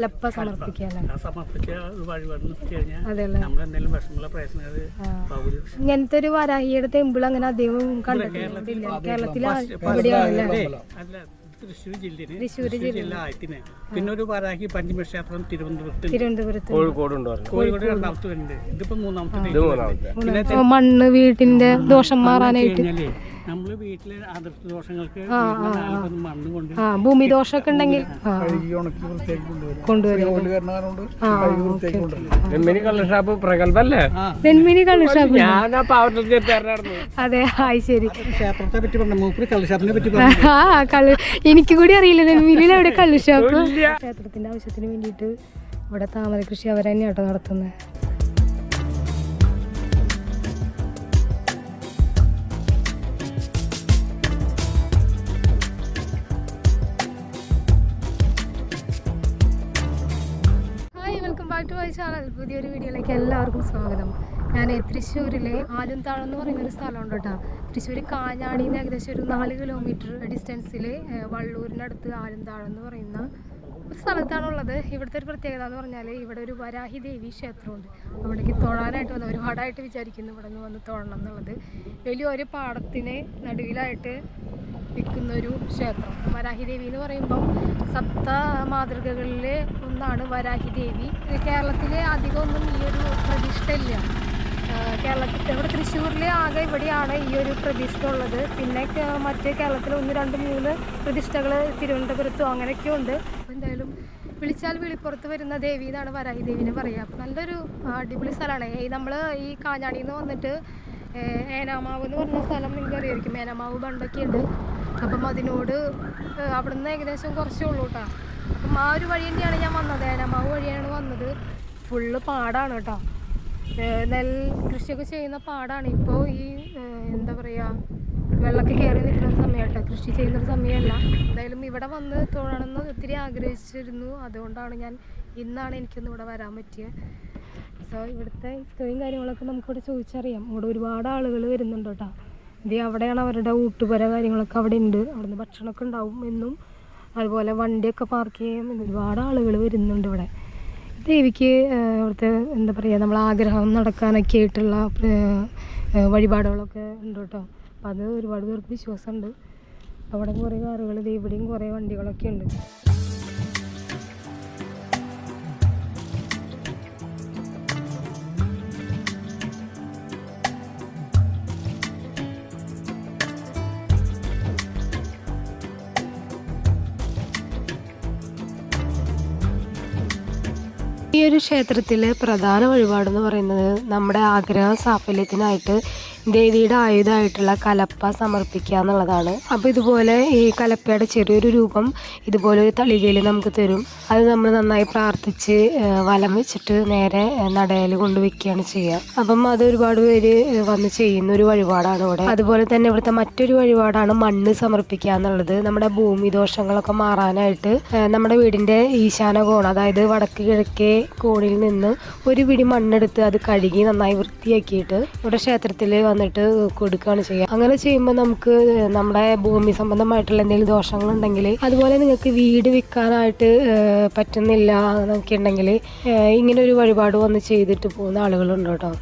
കലപ്പ സമർപ്പിക്കുക. ഇങ്ങനത്തെ ഒരു വരാഹിയുടെ തെമ്പിൾ അങ്ങനെ അധികം കണ്ടിട്ടില്ല. കേരളത്തിൽ എവിടെയാണല്ലേ തൃശ്ശൂർ ജില്ലയിലെ തൃശ്ശൂർ ജില്ല ആയിട്ടിന് പിന്നെ ഒരു വരാഹി പഞ്ചമക്ഷേത്രം തിരുവനന്തപുരത്ത് തിരുവനന്തപുരത്ത് കോഴിക്കോടുണ്ട് കോഴിക്കോട് രണ്ടാമത്തെ വരുന്നുണ്ട് ഇതിപ്പോ മൂന്നാമത്തെ ഇത് മൂന്നാമത്തെ. പിന്നെ മണ്ണ് വീട്ടിന്റെ ദോഷം മാറാനായിട്ട്. നമ്മൾ വീട്ടിലെ അതിർത്തി ദോഷങ്ങൾക്ക് മണ്ണ് കൊണ്ട് ആ ഭൂമി ദോഷമൊക്കെ ഉണ്ടെങ്കിൽ കൊണ്ടുവരും. ആ ഓക്കെ. നെമ്മിനി കള്ള് ഷാപ്പ് പ്രഗത്ഭല്ലേ? നെന്മിനി കള്ളുഷാപ്പ് ഞാൻ അതെ ആയി ശരി. ക്ഷേത്രത്തെ പറ്റി പറഞ്ഞു? മൂപ്പര് കള്ളുഷാപ്പിനെ പറ്റി ആ കള്ള് എനിക്ക് കൂടി അറിയില്ല. അവിടെ എവിടെ കള്ളുഷാപ്പ് ക്ഷേത്രത്തിന്റെ ആവശ്യത്തിന് വേണ്ടിയിട്ട് ഇവിടെ താമര കൃഷി അവർ തന്നെ കേട്ടോ നടത്തുന്നത് hi welcome back to my channel പുതിയൊരു വീഡിയോയിലേക്ക് എല്ലാവർക്കും സ്വാഗതം. ഞാൻ തൃശ്ശൂരിലെ ആലുംതാഴം എന്ന് പറയുന്ന ഒരു സ്ഥലമുണ്ട് കേട്ടോ. തൃശ്ശൂർ കാഞ്ഞാണിയിൽ നിന്ന് ഏകദേശം ഒരു നാല് കിലോമീറ്റർ ഡിസ്റ്റൻസിൽ വള്ളൂരിനടുത്ത് ആലുംതാഴം എന്ന് പറയുന്ന ഒരു സ്ഥലത്താണുള്ളത്. ഇവിടുത്തെ ഒരു പ്രത്യേകത എന്ന് പറഞ്ഞാൽ ഇവിടെ ഒരു വരാഹി ദേവി ക്ഷേത്രമുണ്ട്. അവിടേക്ക് തൊഴാനായിട്ട് വന്ന ഒരുപാടായിട്ട് വിചാരിക്കുന്നു ഇവിടെ നിന്ന് വന്ന് തൊഴണം എന്നുള്ളത്. വലിയൊരു പാടത്തിന് നടുവിലായിട്ട് നിൽക്കുന്ന ഒരു ക്ഷേത്രം. വരാഹി ദേവി എന്ന് പറയുമ്പം സപ്ത മാതൃകകളിലെ ഒന്നാണ് വരാഹി ദേവി. കേരളത്തിലെ അധികമൊന്നും ഈ ഒരു പ്രതിഷ്ഠ ഇല്ല കേരളത്തിൽ ഇവിടെ തൃശ്ശൂരിൽ ആകെ ഇവിടെയാണ് ഈ ഒരു പ്രതിഷ്ഠ ഉള്ളത്. പിന്നെ മറ്റേ കേരളത്തിൽ ഒന്ന് രണ്ട് മൂന്ന് പ്രതിഷ്ഠകൾ തിരുവനന്തപുരത്തും അങ്ങനെയൊക്കെ ഉണ്ട്. എന്തായാലും വിളിച്ചാൽ വിളിപ്പുറത്ത് വരുന്ന ദേവി എന്നാണ് വരാഹി ദേവിനെ പറയുക. അപ്പം നല്ലൊരു അടിപൊളി സ്ഥലമാണ്. ഈ നമ്മൾ ഈ കാഞ്ഞാണിയിൽ നിന്ന് വന്നിട്ട് ഏനാമാവ് എന്ന് പറഞ്ഞ സ്ഥലം നിങ്ങൾക്ക് അറിയായിരിക്കും ഏനാമാവ് ബണ്ടൊക്കെ ഉണ്ട്. അപ്പം അതിനോട് അവിടെ നിന്ന് ഏകദേശം കുറച്ചേ ഉള്ളൂ കേട്ടോ. അപ്പം ആ ഒരു വഴി തന്നെയാണ് ഞാൻ വന്നത്. ഏനാമാവ് വഴിയാണ് വന്നത്. ഫുള്ള് പാടാണ് കേട്ടോ. നെൽ കൃഷിയൊക്കെ ചെയ്യുന്ന പാടാണ്. ഇപ്പോൾ ഈ എന്താ പറയുക വെള്ളമൊക്കെ കയറി നിൽക്കുന്ന സമയമായിട്ട് കൃഷി ചെയ്യുന്നൊരു സമയമല്ല. എന്തായാലും ഇവിടെ വന്ന് തൊഴണമെന്ന് ഒത്തിരി ആഗ്രഹിച്ചിരുന്നു. അതുകൊണ്ടാണ് ഞാൻ ഇന്നാണ് എനിക്കൊന്ന് ഇവിടെ വരാൻ പറ്റിയത് സോ ഇവിടുത്തെ ഹിസ്റ്ററിയും കാര്യങ്ങളൊക്കെ നമുക്കിവിടെ ചോദിച്ചറിയാം. ഇവിടെ ഒരുപാട് ആളുകൾ വരുന്നുണ്ട് കേട്ടോ. ഇത് അവിടെയാണ് അവരുടെ ഊട്ടുപുര കാര്യങ്ങളൊക്കെ അവിടെ ഉണ്ട്. അവിടുന്ന് ഭക്ഷണമൊക്കെ ഉണ്ടാവും എന്നും. അതുപോലെ വണ്ടിയൊക്കെ പാർക്ക് ചെയ്യാൻ ഒരുപാട് ആളുകൾ വരുന്നുണ്ട് ഇവിടെ. ദേവിക്ക് അവിടുത്തെ എന്താ പറയുക നമ്മൾ ആഗ്രഹം നടക്കാനൊക്കെ ആയിട്ടുള്ള വഴിപാടുകളൊക്കെ ഉണ്ട് കേട്ടോ. അപ്പം അത് ഒരുപാട് പേർക്ക് വിശ്വാസമുണ്ട്. അവിടെ കുറേ കാറുകൾ ഇവിടെയും കുറേ വണ്ടികളൊക്കെ ഉണ്ട്. ഒരു ക്ഷേത്രത്തിലെ പ്രധാന വഴിപാടെന്ന് പറയുന്നത് നമ്മുടെ ആഗ്രഹ സാഫല്യത്തിനായിട്ട് ദേവിയുടെ ആയുധമായിട്ടുള്ള കലപ്പ സമർപ്പിക്കുക എന്നുള്ളതാണ്. അപ്പോൾ ഇതുപോലെ ഈ കലപ്പയുടെ ചെറിയൊരു രൂപം ഇതുപോലെ ഒരു തളികയിൽ നമുക്ക് തരും. അത് നമ്മൾ നന്നായി പ്രാർത്ഥിച്ച് വലം വെച്ചിട്ട് നേരെ നടയിൽ കൊണ്ടുവയ്ക്കുകയാണ് ചെയ്യുക. അപ്പം അത് ഒരുപാട് പേര് വന്ന് ചെയ്യുന്ന ഒരു വഴിപാടാണ് ഇവിടെ അതുപോലെ തന്നെ ഇവിടുത്തെ മറ്റൊരു വഴിപാടാണ് മണ്ണ് സമർപ്പിക്കുക എന്നുള്ളത്. നമ്മുടെ ഭൂമി ദോഷങ്ങളൊക്കെ മാറാനായിട്ട് നമ്മുടെ വീടിന്റെ ഈശാന കോൺ അതായത് വടക്ക് കിഴക്കേ കോണിൽ നിന്ന് ഒരു പിടി മണ്ണെടുത്ത് അത് കഴുകി നന്നായി വൃത്തിയാക്കിയിട്ട് ഇവിടെ ക്ഷേത്രത്തിൽ വന്നിട്ട് കൊടുക്കുകയാണ് ചെയ്യുക. അങ്ങനെ ചെയ്യുമ്പോൾ നമുക്ക് നമ്മുടെ ഭൂമി സംബന്ധമായിട്ടുള്ള എന്തെങ്കിലും ദോഷങ്ങളുണ്ടെങ്കിൽ അതുപോലെ നിങ്ങൾക്ക് വീട് വിൽക്കാനായിട്ട് പറ്റുന്നില്ല എന്നൊക്കെ ഉണ്ടെങ്കിൽ ഇങ്ങനെ ഒരു വഴിപാട് വന്ന് ചെയ്തിട്ട് പോകുന്ന ആളുകളുണ്ട് കേട്ടോ.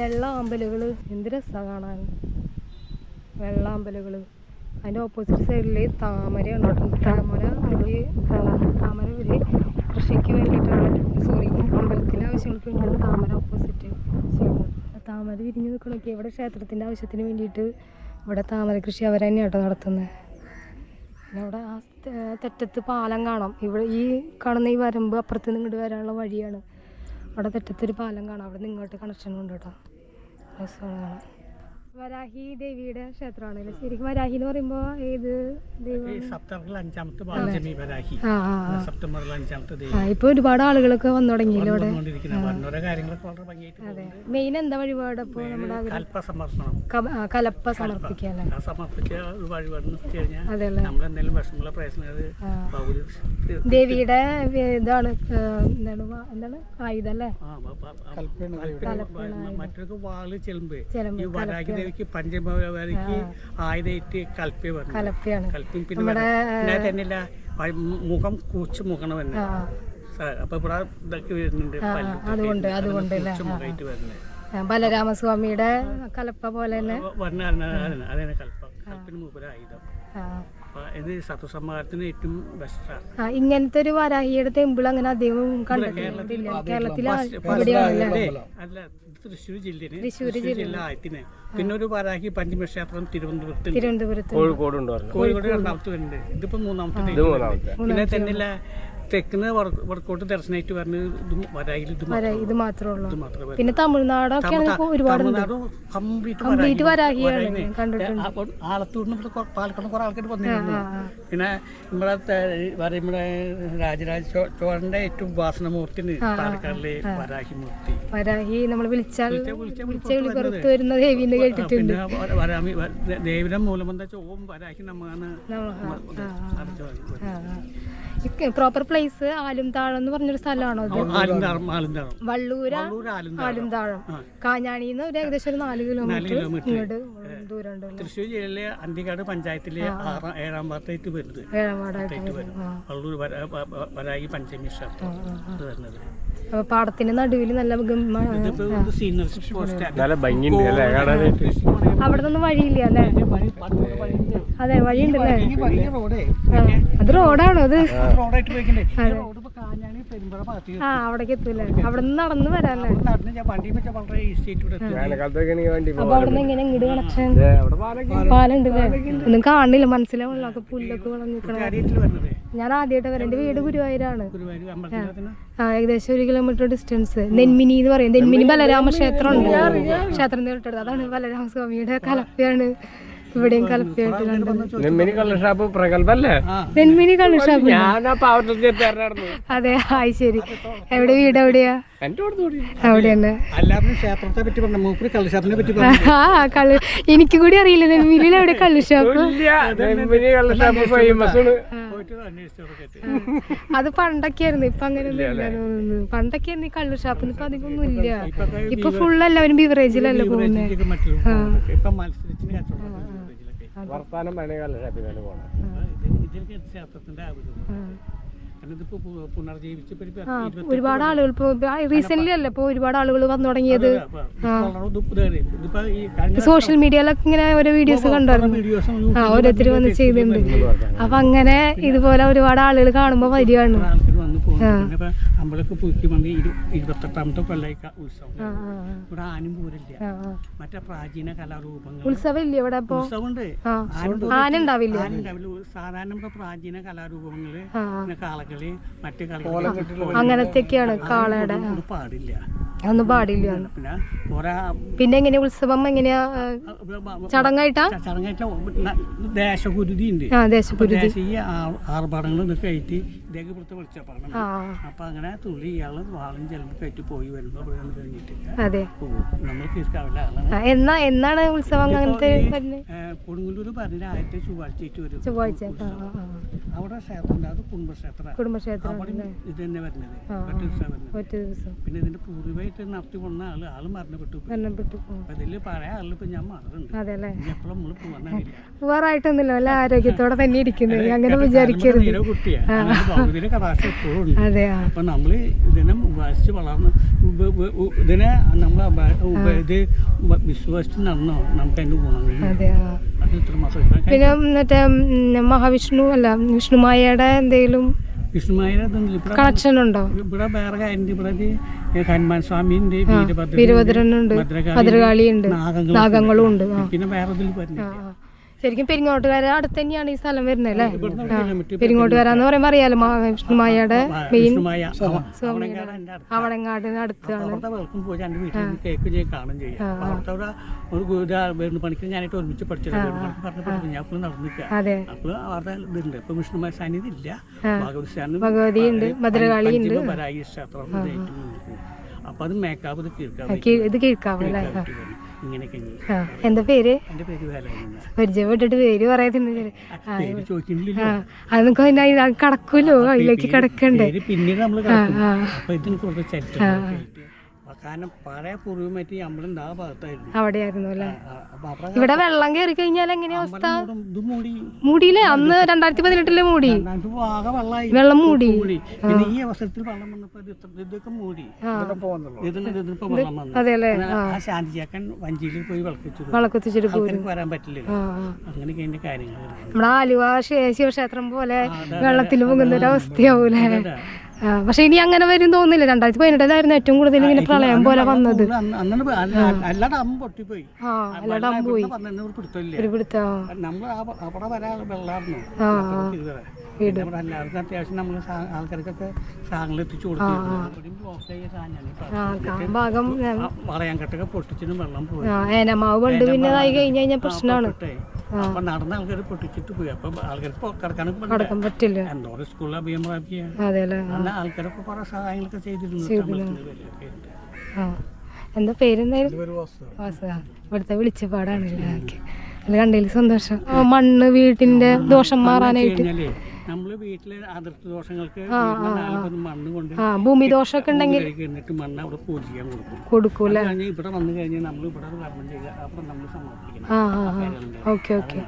വെള്ള അമ്പലുകൾ എന്ത് രസമാണ് കാണാൻ. വെള്ള അമ്പലുകൾ അതിന്റെ ഓപ്പോസിറ്റ് സൈഡിൽ താമര കേട്ടോ. താമര അവർ താമര ഇവർ കൃഷിക്ക് വേണ്ടിയിട്ടാണ്. സോറി അമ്പലത്തിന്റെ ആവശ്യങ്ങൾക്ക് വേണ്ടിയാണ് താമര ഓപ്പോസിറ്റ് ചെയ്യുന്നത്. താമര വിരിഞ്ഞ് നിൽക്കണമൊക്കെ ഇവിടെ ക്ഷേത്രത്തിന്റെ ആവശ്യത്തിന് വേണ്ടിയിട്ട് ഇവിടെ താമര കൃഷി അവർ തന്നെയാണ് കേട്ടോ നടത്തുന്നത്. പിന്നെ അവിടെ ആ തെറ്റത്ത് പാലം കാണാം. ഇവിടെ ഈ കാണുന്ന ഈ വരമ്പ് അപ്പുറത്ത് നിന്ന് ഇങ്ങോട്ട് വരാനുള്ള വഴിയാണ്. അവിടെ തെറ്റത്തൊരു പാലം കാണാം. അവിടെ നിന്ന് ഇങ്ങോട്ട് കണക്ഷൻ ഉണ്ട് കേട്ടോ കാണാൻ. വരാഹി ദേവിയുടെ ക്ഷേത്രമാണ് ശരിക്കും വരാഹി എന്ന് പറയുമ്പോ ഏത് അഞ്ചാമത്തെ ബാലജമി വരാഹി. സെപ്റ്റംബറിൽ അഞ്ചാമത്തെ ഇപ്പൊ ഒരുപാട് ആളുകളൊക്കെ വന്നു തുടങ്ങിയല്ലോ അതെ. മെയിൻ എന്താ വഴിപാട് നമ്മുടെ കൽപ്പ സമർപ്പണം. കലപ്പ സമർപ്പിക്കാല്ലേ ആ സമർപ്പിച്ച വഴിപാട് വിഷമമുള്ള ദേവിയുടെ ഇതാണ് എന്താണ് എന്താണ്? ആയുധം അല്ലേ? മറ്റൊരു വാൾ ചെലുമ്പ് ഈ ദേവിക്ക് പഞ്ചമവേദിക്ക് ആയുധേറ്റ് കൽപ്പി വന്നു. കൽപ്പിയാണ് കൽപ്പിയും പിന്നെ പിന്നെ തന്നെയല്ല മുഖം കൂച്ച് മുഖണം തന്നെ അപ്പൊ ഇവിടെ ഇതൊക്കെ വരുന്നുണ്ട് അതുകൊണ്ട് അതുകൊണ്ട് മുഖമായിട്ട് വരുന്നത് ബലരാമസ്വാമിയുടെ കലപ്പ പോലെ തന്നെ. കൽപ്പ. കൽപ്പിന് മൂപ്പര ആയുധം ഇത് സത്വസംഹാരത്തിന് ഏറ്റവും ബെസ്റ്റാണ് ആ, ഇങ്ങനത്തെ ഒരു വരാഹിയുടെ ടെമ്പിൾ അങ്ങനെ അധികം കണ്ടിട്ടില്ല. കേരളത്തിൽ അല്ല? തൃശ്ശൂർ ജില്ലയിൽ. തൃശ്ശൂര് തൃശ്ശൂർ ജില്ല ആയത്തിന് പിന്നെ ഒരു വരാഹി പഞ്ചമക്ഷേത്രം തിരുവനന്തപുരത്ത് തിരുവനന്തപുരത്ത് കോഴിക്കോട് കോഴിക്കോട്. രണ്ടാമത്തെ വരുന്നുണ്ട്. ഇതിപ്പോ മൂന്നാമത്തെ പിന്നെ തന്നെയല്ല തെക്കിന് വട- വടക്കോട്ട് ദർശനമായിട്ട് വരുന്നത് ഇത് വരായിൽ ഇത് വര മാത്രം ഇത് മാത്രമേ ഉള്ളൂ. ഇത് മാത്രമേ വരുന്നത്. പിന്നെ തമിഴ്നാടൊക്കെ ഒരുപാട് ഒരുപാടുണ്ട്. Tamil Nadu complete complete Varahi. വരാഹിയാണ് വരാഹിനെ. ഞാൻ കണ്ടിട്ടുണ്ട്. ആലത്തൂരിന് ഇവിടെ കൊ- പാലക്കാട് കുറെ ആൾക്കാർ വന്നിരുന്നു ആ, ആ. പിന്നെ നമ്മുടെ ത- നമ്മുടെ രാജരാജ ചോ- ചോഴന്റെ ഏറ്റവും ഉപാസനമൂർത്തിന് പാലക്കാടിലെ വരാഹി മൂർത്തി. വരാഹി നമ്മൾ വിളിച്ചാൽ വിളിച്ച- വിളിച്ച വിളിച്ച വരുന്ന ദേവി കേട്ടിട്ടുണ്ട്. പിന്നെ വ- വരാമി വ- ദേവിയുടെ മൂലം വരാഹി വെച്ചാൽ ഓം വരാഹി നമ്മാന്ന് പ്രോപ്പർ പ്ലേസ് ആലുംതാഴം എന്ന് പറഞ്ഞൊരു സ്ഥലമാണോ വള്ളൂര വള്ളൂർ ആലുംതാഴം. കാഞ്ഞാണിന്ന് ഒരു ഏകദേശം ഒരു നാല് കിലോമീറ്റർ. ഇങ്ങോട്ട് തൃശ്ശൂർ ജില്ലയിലെ അന്തിക്കാട് പഞ്ചായത്തിലെ ഏഴാം വാർഡായിട്ട് വരുന്നത്. വരും. വള്ളൂർ വര- വ- വ- പഞ്ചമി ക്ഷേത്രം വരുന്നത്. അപ്പൊ പാടത്തിന്റെ നടുവിൽ നല്ല അവിടെ നിന്ന് വഴിയില്ല അല്ലേ? അതെ വഴിയുണ്ടല്ലേ? റോഡേ അത് റോഡാണോ അത്? ആ അവിടേക്ക് എത്തൂലേ അവിടെ നിന്ന് നടന്ന് വരാല്ലേ അപ്പൊ അവിടെ നിന്ന് എങ്ങനെ ഇങ്ങോട്ട് കണക്ഷൻ? ദേ, അവിടെ പാലൊക്കെ പാലുണ്ടല്ലേ ഒന്നും കാണില്ല. മനസ്സിലാവുള്ള. ഒക്കെ പുല്ലൊക്കെ വരുന്നത്. ഞാൻ ആദ്യമായിട്ട് വരാം. എന്റെ വീട് ഗുരുവായൂരാണ്. ആ ഏകദേശം ഒരു കിലോമീറ്റർ ഡിസ്റ്റൻസ് നെന്മിനി എന്ന് പറയും. നെന്മിനി ബലരാമ ക്ഷേത്രം ഉണ്ട് ക്ഷേത്രം തൊട്ടടുത്ത്. അതാണ് ബലരാമസ്വാമിയുടെ കലപ്പയാണ് ഇവിടെയും കലപ്പയായിട്ട് കണ്ടത് നെമ്മിനി കള്ള് ഷാപ്പ് പ്രഗത്ഭല്ലേ? നെന്മിനി പാവത്തിൽ അതെ ആയി ശരി. എവിടെ വീട് എവിടെയാ ആ കള്ളു എനിക്ക് കൂടി അറിയില്ല നെന്മിനിയിൽ എവിടെ കള്ള് ഷാപ്പ്. അത് പണ്ടൊക്കെയായിരുന്നു. ഇപ്പൊ അങ്ങനെയൊന്നും പണ്ടൊക്കെയായിരുന്നു ഈ കള്ളു ഷാപ്പ്. ഇപ്പൊ അധികമൊന്നും ഇല്ല. ഇപ്പൊ ഫുള്ള് എല്ലാവരും ബിവറേജിലല്ലേ പോകുന്നത് വർത്താനം പണി കള്ള് പോകണം ഇതിലൊക്കെ ക്ഷേത്രത്തിന്റെ ആവശ്യം ഒരുപാട് ആളുകൾ ഇപ്പൊ റീസെന്റ് അല്ലേ ഇപ്പൊ ഒരുപാട് ആളുകൾ വന്നു തുടങ്ങിയത്? സോഷ്യൽ മീഡിയയിലൊക്കെ ഇങ്ങനെ ഓരോ വീഡിയോസ് കണ്ടായിരുന്നു. ആ ഓരോരുത്തർ വന്ന് ചെയ്തിട്ടുണ്ട്. അപ്പൊ അങ്ങനെ ഇതുപോലെ ഒരുപാട് ആളുകൾ കാണുമ്പോ വരികയാണ്. ആൾക്കാർ വന്ന് പോകുന്നു പിന്നെ ഇപ്പൊ അമ്പലമൊക്കെ പുതുക്കി വന്ന് ഇരുപത്തെട്ടാമത്തെ കൊല്ലായിക്ക ഉത്സവം. ഇവിടെ ആനും പൂരില്ല. മറ്റേ പ്രാചീന കലാരൂപങ്ങൾ ഉത്സവം ഇല്ലേ ഇവിടെ ഉത്സവമുണ്ട്. ആനുണ്ടാവില്ല സാധാരണ നമ്മുടെ പ്രാചീന കലാരൂപങ്ങൾ. പിന്നെ കാളകളി മറ്റു കളികൾ അങ്ങനത്തെയൊക്കെയാണ് കാളയുടെ. ഒന്നും പാടില്ല. ഒന്നും പാടില്ല. പിന്നെ എങ്ങനെ ഉത്സവം എങ്ങനെയാ ചടങ്ങായിട്ടാ? ചടങ്ങായിട്ടാ ദേശകുരുതി. ഉണ്ട് ആ ദേശപുരി ആ- ആർഭാടങ്ങൾ ഇതേക്ക് വിളിച്ചപ്പാണ് ആ അപ്പൊ അങ്ങനെ തുള്ളി ഇയാൾ വാളും ചെലമ്പ് കയറ്റി പോയി വരുമ്പോ ഇവിടെ വന്ന് കഴിഞ്ഞിട്ട് അതെ. പോകും നമ്മൾ തീർക്കാവില്ല ആളാണ്. ആ, എന്നാ എന്നാണ് ഉത്സവം അങ്ങനത്തെ കൊടുങ്ങല്ലൂർ പറഞ്ഞ ആദ്യത്തെ ചൊവ്വാഴ്ച. വരും ചൊവ്വാഴ്ച. അവിടെ ക്ഷേത്രം അത് കുടുംബക്ഷേത്ര കുടുംബക്ഷേത്രം അവിടെ ഇത് തന്നെ വരുന്നത്. ആ, മറ്റു ഒറ്റ ദിവസം. പിന്നെ ഇതിന്റെ പൂർവമായിട്ട് നടത്തി കൊണ്ട ആൾ ആൾ മരണപ്പെട്ടു. മരണപ്പെട്ടു. ഇതിൽ പഴയ ആളിൽ ഇപ്പൊ ഞാൻ മാറുന്നുണ്ട്. എപ്പോഴും നമ്മൾ പോകാനില്ല വേറായിട്ടൊന്നുമില്ല വല്ല ആരോഗ്യത്തോടെ തന്നെ ഇരിക്കുന്നത് അങ്ങനെ വിചാരിക്കരുത്. കുട്ടിയാണ് എപ്പോഴും ഉണ്ട്. അപ്പൊ നമ്മൾ ഇതിനെ ഉപവാസിച്ച് വളർന്ന് ഇതിനെ നമ്മൾ ഇത് വിശ്വസിച്ച് നടന്നോ? നമുക്ക് അതിന് ഗുണം അതെ ആ. പിന്നെ മറ്റേ മഹാവിഷ്ണു അല്ല വിഷ്ണുമായയുടെ എന്തെങ്കിലും കണക്ഷൻ ഉണ്ടോ? ഇവിടെ വേറെ കാര്യം ഇവിടെ ഒരു ഹനുമാൻ വീരഭദ്രനുണ്ട് ഭദ്രകാളി ഭദ്രകാളിയുണ്ട് നാഗങ്ങളും ഉണ്ട് പിന്നെ വേറെ ഇതിൽ പറഞ്ഞു. ശരിക്കും പെരിങ്ങോട്ടുകാര അടുത്ത് തന്നെയാണ് ഈ സ്ഥലം വരുന്നത് അല്ലേ? ഇവിടുന്ന് എന്ന് പറയുമ്പോൾ അറിയാലോ വിഷ്ണുമായയുടെ മെയിൻ അവളങ്ങാടിന് അടുത്താണ്. അതെ. ഭഗവതി ഉണ്ട് ഭദ്രകാളി ഉണ്ട്. അപ്പൊ അത് മേക്കാവ് ഇത് കീഴ്ക്കാവ് ഇത് കീഴ്ക്കാവ് അല്ലേ? എന്താ പേര്? പരിചയപ്പെട്ടിട്ട് പേര് ആ അത് നമുക്ക് അതിന്റെ കടക്കൂലോ? അതിലേക്ക് കിടക്കണ്ടേ? പേര് കാരണം പഴയ പൂർവമായിട്ട് നമ്മളുണ്ട് ആ ഭാഗത്തായിരുന്നു. അവിടെയായിരുന്നു അല്ലേ? ഇവിടെ വെള്ളം കയറി കഴിഞ്ഞാൽ എങ്ങനെയാ അവസ്ഥ? മൂടിയില്ലേ? അന്ന് രണ്ടായിരത്തി പതിനെട്ടിലെ മൂടി. വെള്ളം മൂടി. മൂടി. പിന്നെ ഈ അവസരത്തിൽ വെള്ളം വന്നപ്പോ ഇതൊക്കെ മൂടി. ശാന്തി ചേക്കൻ വഞ്ചിയിൽ പോയി വിളക്കിച്ചു വരാൻ പറ്റില്ല. അങ്ങനെയൊക്കെ അതിന്റെ കാര്യങ്ങൾ നമ്മുടെ ആലുവ ശേഷി ശിവക്ഷേത്രം പോലെ വെള്ളത്തിൽ മുങ്ങുന്ന ഒരു അവസ്ഥയാവൂലേ പക്ഷെ ഇനി അങ്ങനെ വരും തോന്നില്ല രണ്ടായിരത്തി പതിനെട്ടിലായിരുന്നു ഏറ്റവും കൂടുതൽ ഇങ്ങനെ പ്രളയം പോലെ വന്നത്? അന്നെ എല്ലാ ആ. ഡാം പോയി. ഒരു പിടുത്ത ഭാഗം ഏനമാവ് പണ്ട് പിന്നെ കഴിഞ്ഞു കഴിഞ്ഞ് കഴിഞ്ഞാൽ പ്രശ്നമാണ്. അപ്പൊ നടന്ന ആൾക്കാർ പൊട്ടിച്ചിട്ട് പോയി. അപ്പൊ ആൾക്കാർക്ക് കിടക്കാനൊക്കെ പറ്റില്ല. എന്തോരം സ്കൂളിൽ അഭിയം പ്രാപിക്കുക അല്ലേ ആൾക്കാരൊക്കെ കുറെ സഹായങ്ങളൊക്കെ ചെയ്തിരുന്നു എന്താ പേരെന്തായാലും ഇവിടുത്തെ വിളിച്ചപാടാണ്. അത് കണ്ടതിൽ സന്തോഷം. മണ്ണ് വീട്ടിന്റെ ദോഷം മാറാനായിട്ട്. നമ്മൾ വീട്ടിലെ അതിർത്തി ദോഷങ്ങൾക്ക് മണ്ണ് കൊണ്ട് ആ ഭൂമി ദോഷമൊക്കെ ഉണ്ടെങ്കിൽ എന്നിട്ട് മണ്ണ് അവിടെ പൂജിക്കാൻ കൊടുക്കും. കൊടുക്കൂല ഇവിടെ വന്നു കഴിഞ്ഞാൽ നമ്മൾ ഇവിടെ ഒരു കർമ്മം ചെയ്യുക അപ്പം നമ്മൾ ഓക്കെ ഓക്കെ.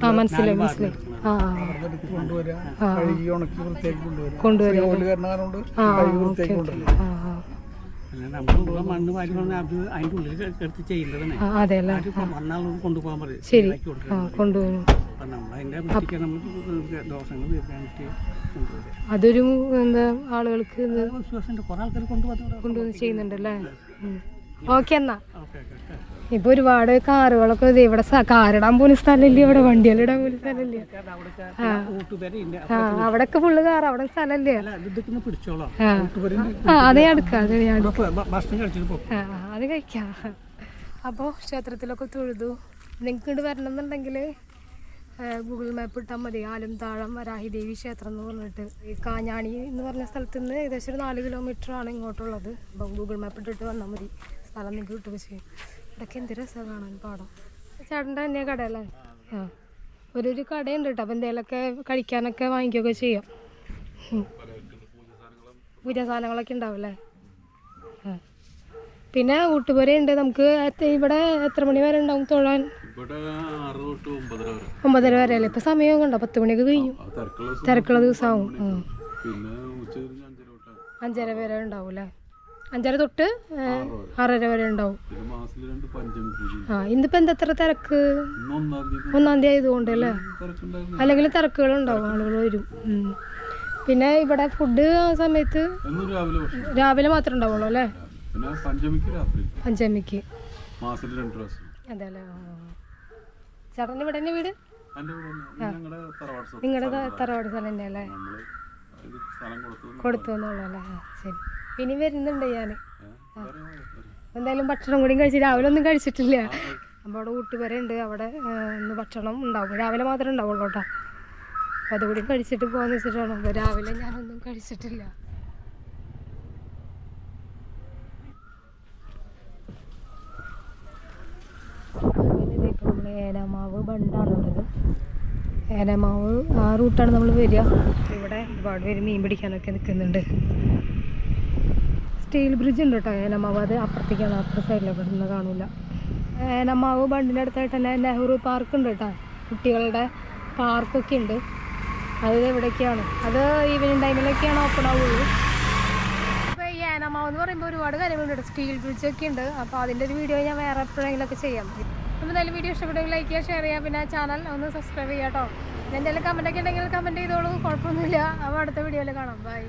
ആ മനസ്സിലായി കൊണ്ടുവരാ. കൊണ്ടുവരാം. മണ്ണ് വാരി അത് ഉള്ളിൽ എടുത്ത് ചെയ്യേണ്ടതാണ് അതെ അല്ലേ? മണ്ണാളോട് കൊണ്ടുപോകാൻ പറയും. ശരി. അപ്പൊ നമ്മൾ ദോഷങ്ങൾ തീർക്കാൻ അതൊരു എന്താ ആളുകൾക്ക് കുറെ ആൾക്കാർ കൊണ്ടുവന്ന് ചെയ്യുന്നുണ്ടല്ലേ? ഓക്കെ എന്നാ. Okay okay. ഇപ്പൊ ഒരുപാട് കാറുകളൊക്കെ ഇവിടെ കാറിടാൻ പോലും സ്ഥലമില്ല ഇവിടെ വണ്ടികളിടാൻ പോലും സ്ഥലമില്ല. ആ. അവിടെയൊക്കെ ഫുള്ള് കാർ അവിടെ സ്ഥലമില്ല. ആ. അത് കഴിക്കാം. അപ്പോൾ ക്ഷേത്രത്തിലൊക്കെ തൊഴുതു. നിങ്ങൾക്ക് ഇങ്ങോട്ട് വരണം എന്നുണ്ടെങ്കിൽ ഗൂഗിൾ മാപ്പ് ഇട്ടാൽ മതി. ആലും താഴം വരാഹി ദേവി ക്ഷേത്രം എന്ന് പറഞ്ഞിട്ട്. ഈ കാഞ്ഞാണി എന്ന് പറഞ്ഞ സ്ഥലത്ത് നിന്ന് ഏകദേശം ഒരു നാല് കിലോമീറ്റർ ആണ് ഇങ്ങോട്ടുള്ളത്. അപ്പം ഗൂഗിൾ മാപ്പ് ഇട്ടിട്ട് വന്നാൽ മതി. സ്ഥലം നിങ്ങൾക്ക് കിട്ടുകയും ചെയ്യും ഇവിടെയൊക്കെ എന്ത് രസമാണ് കാണാൻ പാടം. ചേട്ടന്റെ തന്നെ കടയല്ലേ? ആ. ഒരു ഒരു കടയുണ്ട് കേട്ടോ. അപ്പം എന്തെങ്കിലുമൊക്കെ കഴിക്കാനൊക്കെ വാങ്ങിക്കുകയൊക്കെ ചെയ്യാം. പൂജ സാധനങ്ങളൊക്കെ ഉണ്ടാവില്ലേ ആ. പിന്നെ ഊട്ടുപുരയുണ്ട് നമുക്ക് ഇവിടെ എത്ര മണി വരെ ഉണ്ടാവും തൊഴാൻ? ഒമ്പതര വരെ. അല്ലേ? ഇപ്പൊ സമയം കണ്ടോ പത്ത് മണിയൊക്കെ കഴിഞ്ഞു. തിരക്കുള്ള ദിവസം ദിവസമാവും. പിന്നെ അഞ്ചര വരെ ഉണ്ടാവും അല്ലേ? അഞ്ചര തൊട്ട് ആറര വരെ ഉണ്ടാവും. ആ ഇന്നിപ്പോ എന്താ എത്ര തിരക്ക് ഒന്നാം തീയതി. ആയതുകൊണ്ട് അല്ലേ? അല്ലെങ്കിൽ അല്ലെങ്കിൽ തിരക്കുകളുണ്ടാവും ആളുകൾ വരും. പിന്നെ ഇവിടെ ഫുഡ് ആ സമയത്ത് രാവിലെ മാത്രമേ ഉണ്ടാവുള്ളൂ അല്ലേ? പഞ്ചമിക്ക് രാത്രി. ചേട്ടൻ ഇവിടെ തന്നെ വീട്. നിങ്ങളുടെ തറവാട് സ്ഥലം തന്നെ അല്ലേ കൊടുത്തു. എന്നുള്ളൂ അല്ലേ? ശരി. ഇനി വരുന്നുണ്ട് ഞാൻ എന്തായാലും ഭക്ഷണം കൂടി കഴിച്ച് രാവിലെ ഒന്നും കഴിച്ചിട്ടില്ല. അപ്പോൾ അവിടെ കൂട്ടുകാരുണ്ട് ഉണ്ട്. അവിടെ ഒന്ന് ഭക്ഷണം ഉണ്ടാവും. രാവിലെ മാത്രമേ ഉണ്ടാവുള്ളൂ കേട്ടോ. അപ്പോൾ അതുകൂടി കഴിച്ചിട്ട് പോകാന്ന് വെച്ചിട്ടാണ്. അപ്പോൾ രാവിലെ ഞാനൊന്നും കഴിച്ചിട്ടില്ല. ഏനമാവ് ബണ്ടാണുള്ളത് ഏലമാവ് ആ റൂട്ടാണ് നമ്മൾ വരിക. ഇവിടെ ഒരുപാട് പേര് മീൻ പിടിക്കാനൊക്കെ നിൽക്കുന്നുണ്ട് സ്റ്റീൽ ബ്രിഡ്ജ് ഉണ്ട് കേട്ടോ ഏനമാവ് അത് അപ്പുറത്തേക്കാണ് അപ്പുറ സൈഡിൽ ഇവിടെ നിന്ന് കാണൂല. ഏനമാവ് ബണ്ടിന്റെ അടുത്തായിട്ട് തന്നെ നെഹ്റു പാർക്ക് ഉണ്ട് കേട്ടോ. കുട്ടികളുടെ പാർക്കൊക്കെ ഉണ്ട്. അത് എവിടെയൊക്കെയാണ് അത് ഈവനിങ് ടൈമിലൊക്കെയാണ് ഓപ്പൺ ആവുള്ളൂ. അപ്പോൾ ഈ ഏനമാവ് എന്ന് പറയുമ്പോൾ ഒരുപാട് കാര്യങ്ങളുണ്ട് സ്റ്റീൽ ബ്രിഡ്ജ് ഒക്കെ ഉണ്ട്. അപ്പോൾ അതിന്റെ ഒരു വീഡിയോ ഞാൻ വേറെ എപ്പോഴെങ്കിലുമൊക്കെ ചെയ്യാം. അപ്പോൾ എന്തായാലും വീഡിയോ ഇഷ്ടപ്പെട്ടെങ്കിൽ ലൈക്ക് ചെയ്യുക ഷെയർ ചെയ്യുക പിന്നെ ചാനൽ ഒന്ന് സബ്സ്ക്രൈബ് ചെയ്യാം കേട്ടോ. എന്തെങ്കിലും കമന്റൊക്കെ ഉണ്ടെങ്കിൽ കമന്റ് ചെയ്തോളൂ. കുഴപ്പമൊന്നുമില്ല. അപ്പോൾ അടുത്ത വീഡിയോയിൽ കാണാം. ബൈ